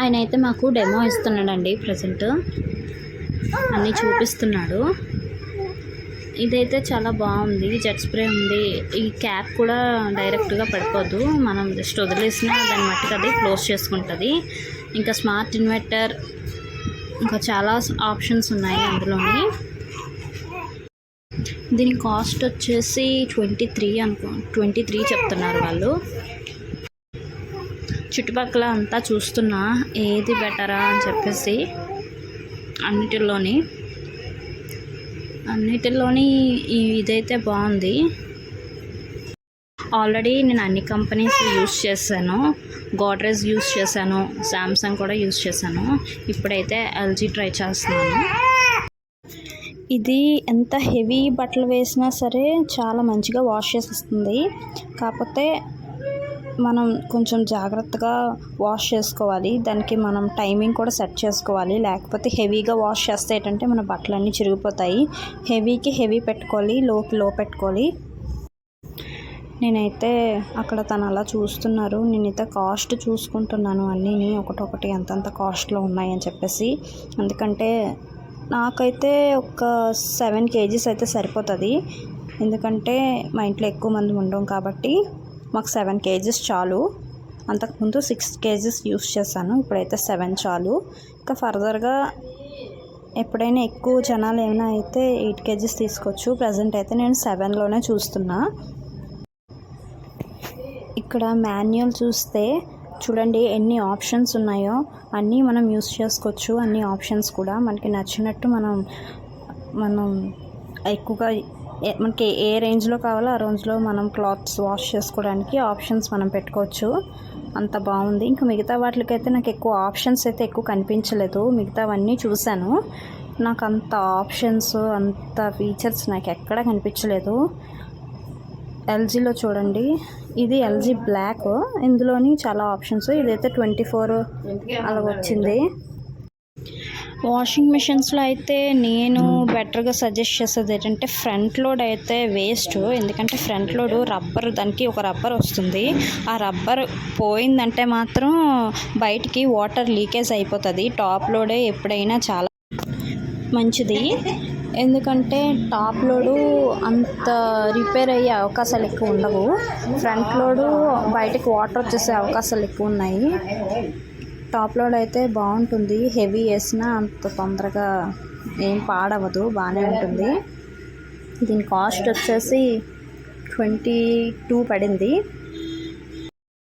ఆయన అయితే మాకు డెమో ఇస్తున్నాడండి ప్రజెంట్. అన్నీ చూపిస్తున్నాడు. ఇదైతే చాలా బాగుంది. జెట్ స్ప్రే ఉంది. ఈ క్యాప్ కూడా డైరెక్ట్గా పడిపోదు. మనం జస్ట్ వదిలేసిన దాన్ని మట్టుకు అది క్లోజ్ చేసుకుంటుంది. ఇంకా స్మార్ట్ ఇన్వర్టర్ ఇంకా చాలా ఆప్షన్స్ ఉన్నాయి అందులోని. దీని కాస్ట్ వచ్చేసి ట్వంటీ త్రీ అనుకో ట్వంటీ త్రీ చెప్తున్నారు వాళ్ళు. చుట్టుపక్కల అంతా చూస్తున్నా ఏది బెటరా అని చెప్పేసి అన్నిటిలోని. అన్నిటిలోని ఇదైతే బాగుంది. ఆల్రెడీ నేను అన్ని కంపెనీస్ యూస్ చేశాను. గోడ్రేజ్ యూస్ చేశాను. శాంసంగ్ కూడా యూస్ చేశాను. ఇప్పుడైతే ఎల్జీ ట్రై చేస్తున్నాను. ఇది ఎంత హెవీ బట్టలు వేసినా సరే చాలా మంచిగా వాష్ చేసేస్తుంది. కాకపోతే మనం కొంచెం జాగ్రత్తగా వాష్ చేసుకోవాలి. దానికి మనం టైమింగ్ కూడా సెట్ చేసుకోవాలి. లేకపోతే హెవీగా వాష్ చేస్తే ఏంటంటే మన బట్టలన్నీ చిరిగిపోతాయి. హెవీకి హెవీ పెట్టుకోవాలి లోకి లో పెట్టుకోవాలి. నేనైతే అక్కడ తను అలా చూస్తున్నారు. నేనైతే కాస్ట్ చూసుకుంటున్నాను అన్నీని. ఒకటొకటి ఎంతంత కాస్ట్లో ఉన్నాయని చెప్పేసి. ఎందుకంటే నాకైతే ఒక సెవెన్ కేజీస్ అయితే సరిపోతుంది. ఎందుకంటే మా ఇంట్లో ఎక్కువ మంది ఉండం కాబట్టి మాకు సెవెన్ కేజీస్ చాలు. అంతకుముందు సిక్స్ కేజీస్ యూస్ చేశాను. ఇప్పుడైతే సెవెన్ చాలు. ఇంకా ఫర్దర్గా ఎప్పుడైనా ఎక్కువ జనాలు ఏమైనా అయితే ఎయిట్ కేజీస్ తీసుకోవచ్చు. ప్రజెంట్ అయితే నేను సెవెన్లోనే చూస్తున్నా. ఇక్కడ మాన్యువల్ చూస్తే చూడండి ఎన్ని ఆప్షన్స్ ఉన్నాయో. అన్నీ మనం యూస్ చేసుకోవచ్చు. అన్ని ఆప్షన్స్ కూడా మనకి నచ్చినట్టు మనం మనం ఎక్కువగా మనకి ఏ రేంజ్లో కావాలో ఆ రేంజ్లో మనం క్లాత్స్ వాష్ చేసుకోవడానికి ఆప్షన్స్ మనం పెట్టుకోవచ్చు. అంత బాగుంది. ఇంకా మిగతా వాటికైతే నాకు ఎక్కువ ఆప్షన్స్ అయితే ఎక్కువ కనిపించలేదు. మిగతావన్నీ చూశాను. నాకు అంత ఆప్షన్స్ అంత ఫీచర్స్ నాకు ఎక్కడ కనిపించలేదు. ఎల్జీలో చూడండి. ఇది ఎల్జీ బ్లాక్. ఇందులోని చాలా ఆప్షన్స్. ఇదైతే ట్వంటీ ఫోర్ అలా వచ్చింది. వాషింగ్ మిషన్స్లో అయితే నేను బెటర్గా సజెస్ట్ చేసేది ఏంటంటే ఫ్రంట్ లోడ్ అయితే వేస్ట్. ఎందుకంటే ఫ్రంట్ లోడ్ రబ్బర్ దానికి ఒక రబ్బర్ వస్తుంది. ఆ రబ్బర్ పోయిందంటే మాత్రం బయటికి వాటర్ లీకేజ్ అయిపోతుంది. టాప్ లోడే ఎప్పుడైనా చాలా మంచిది. ఎందుకంటే టాప్ లోడు అంత రిపేర్ అయ్యే అవకాశాలు ఎక్కువ ఉండవు. ఫ్రంట్ లోడు బయటకు వాటర్ వచ్చేసే అవకాశాలు ఎక్కువ ఉన్నాయి. టాప్ లోడ్ అయితే బాగుంటుంది. హెవీ వేసినా అంత తొందరగా ఏం పాడవదు. బాగానే ఉంటుంది. దీని కాస్ట్ వచ్చేసి ట్వంటీ టూ పడింది.